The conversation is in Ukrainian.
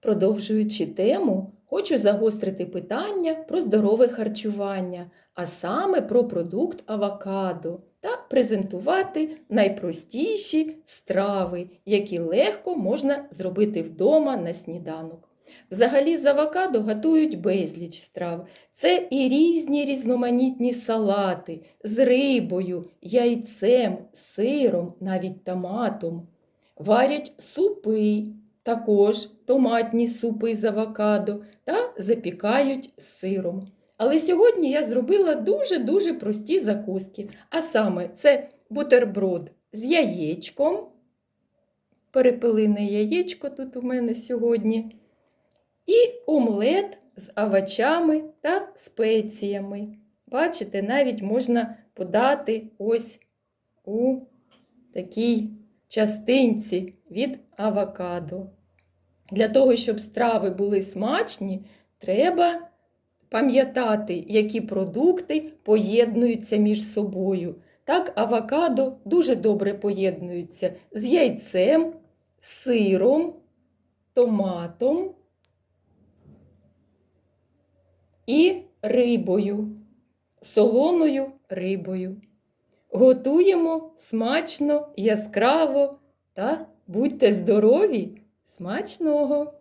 Продовжуючи тему, хочу загострити питання про здорове харчування, а саме про продукт авокадо та презентувати найпростіші страви, які легко можна зробити вдома на сніданок. Взагалі з авокадо готують безліч страв. Це і різні різноманітні салати з рибою, яйцем, сиром, навіть томатом. Варять супи, також томатні супи з авокадо та запікають з сиром. Але сьогодні я зробила дуже-дуже прості закуски. А саме це бутерброд з яєчком. Перепелине яєчко тут у мене сьогодні. І омлет з овочами та спеціями. Бачите, навіть можна подати ось у такій частинці від авокадо. Для того, щоб страви були смачні, треба пам'ятати, які продукти поєднуються між собою. Так, авокадо дуже добре поєднується з яйцем, сиром, томатом і рибою, солоною рибою. Готуємо смачно, яскраво та будьте здорові! Смачного!